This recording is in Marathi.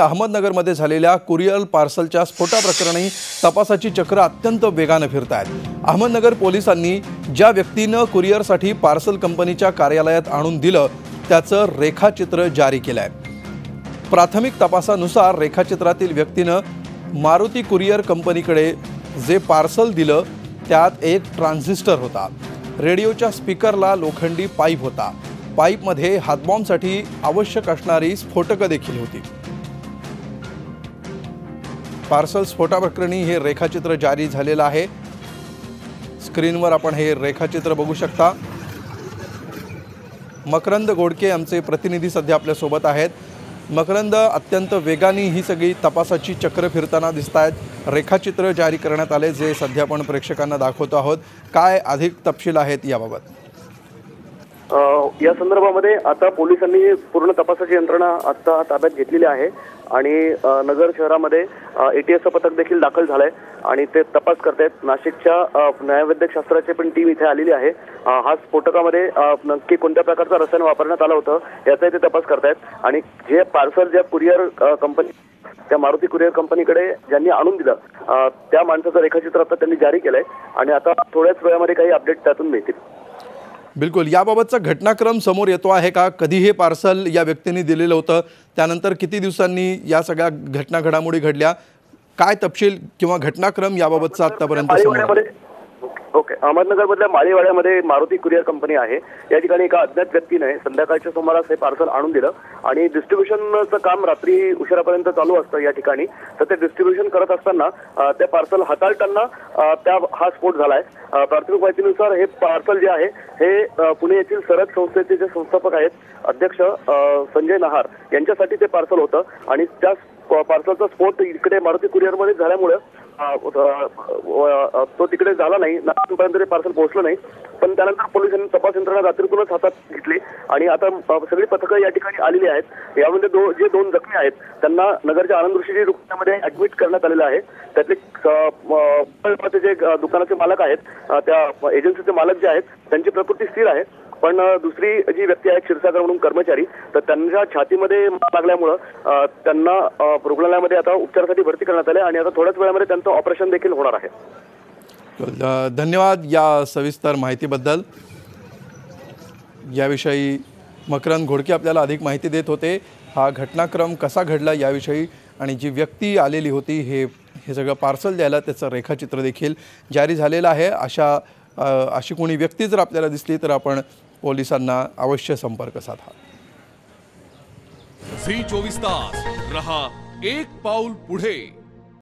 अहमदनगरमध्ये झालेल्या कुरिअर पार्सलच्या स्फोटाप्रकरणी तपासाची चक्र अत्यंत वेगानं फिरत आहेत अहमदनगर पोलिसांनी ज्या व्यक्तीनं कुरिअरसाठी पार्सल कंपनीच्या कार्यालयात आणून दिलं त्याचं रेखाचित्र जारी केलं आहे प्राथमिक तपासानुसार रेखाचित्रातील व्यक्तीनं मारुती कुरिअर कंपनीकडे जे पार्सल दिलं त्यात एक ट्रान्झिस्टर होता. रेडिओच्या स्पीकरला लोखंडी पाईप होता. पाईपमध्ये हातबॉम्बसाठी आवश्यक असणारी स्फोटकं देखील होती. पार्सल स्फोटाप्रकरणी हे रेखाचित्र जारी झालेलं आहे. स्क्रीनवर आपण हे रेखाचित्र बघू शकता. मकरंद गोडके आमचे प्रतिनिधी सध्या आपल्यासोबत आहेत. मकरंद अत्यंत वेगाने ही सगळी तपासाची चक्र फिरताना दिसत आहेत रेखाचित्र जारी करण्यात आले जे सध्या आपण प्रेक्षकांना दाखवतो आहोत. काय अधिक तपशील आहेत याबाबत? या संदर्भामध्ये आता पोलिसांनी पूर्ण तपासाची यंत्रणा आता ताब्यात घेतलेली आहे आणि नगर शहरामध्ये एटीएसचं पथक देखील दाखल झालंय आणि ते तपास करतायत. नाशिकच्या न्यायवैद्यक शास्त्राची पण टीम इथे आलेली आहे. हा स्फोटकामध्ये नक्की कोणत्या प्रकारचं रसायन वापरण्यात आलं होतं याचाही ते तपास करतायत. आणि जे पार्सल ज्या कुरिअर कंपनी त्या मारुती कुरिअर कंपनीकडे ज्यांनी आणून दिलं त्या माणसाचं रेखाचित्र आता त्यांनी जारी केलंय. आणि आता थोड्याच वेळामध्ये काही अपडेट त्यातून मिळतील. बिलकुल. याबाबतचा घटनाक्रम समोर येतो आहे का? कधी हे पार्सल या व्यक्तीने दिलेलं होतं. त्यानंतर किती दिवसांनी या सगळ्या घटना घडामोडी घडल्या? काय तपशील किंवा घटनाक्रम याबाबतचा आतापर्यंत समोर? ओके. अहमदनगरमधल्या माळीवाड्यामध्ये मारुती कुरिअर कंपनी आहे. या ठिकाणी एका अज्ञात व्यक्तीने संध्याकाळच्या सुमारास हे पार्सल आणून दिलं आणि डिस्ट्रीब्युशनचं काम रात्री उशिरापर्यंत चालू असतं या ठिकाणी. तर ते डिस्ट्रीब्युशन करत असताना ते पार्सल हाताळताना त्या हा स्फोट झालाय. आहे प्राथमिक माहितीनुसार हे पार्सल जे आहे हे पुणे येथील सरद संस्थेचे जे संस्थापक आहेत अध्यक्ष संजय नहार यांच्यासाठी ते पार्सल होतं. आणि त्या पार्सलचा स्फोट इकडे मारुती कुरिअरमध्ये झाल्यामुळे तो तिकडे झाला नाही. नागपूरपर्यंत ते पार्सल पोहोचलं नाही. पण त्यानंतर पोलिसांनी तपास यंत्रणा रात्रीतूनच हातात घेतली. आणि आता सगळी पथकं या ठिकाणी आलेली आहेत. यामध्ये दो जे दोन जखमी आहेत त्यांना नगरच्या आनंद ऋषी रुग्णालयामध्ये ऍडमिट करण्यात आलेलं आहे. त्यातले जे दुकानाचे मालक आहेत त्या एजन्सीचे मालक जे आहेत त्यांची प्रकृती स्थिर आहे. पण दुसरी जी व्यक्ती आहे क्षीरसागर म्हणून कर्मचारी तर त्यांच्या छातीमध्ये लागल्यामुळं त्यांना रुग्णालयामध्ये आता उपचारासाठी भरती करण्यात आले आणि आता थोड्याच वेळामध्ये त्यांचं ऑपरेशन देखील होणार आहे. धन्यवाद या सविस्तर माहितीबद्दल. याविषयी मकरंद घोडके आपल्याला अधिक माहिती देत होते. हा घटनाक्रम कसा घडला याविषयी आणि जी व्यक्ती आलेली होती हे हे सगळं पार्सल द्यायला त्याचं रेखाचित्र देखील जारी झालेलं आहे. अशा अशी कोणी व्यक्ती जर आपल्याला दिसली तर आपण पोलिसांना अवश्य संपर्क साधा. झी चोवीस तास रहा एक पाऊल पुढे.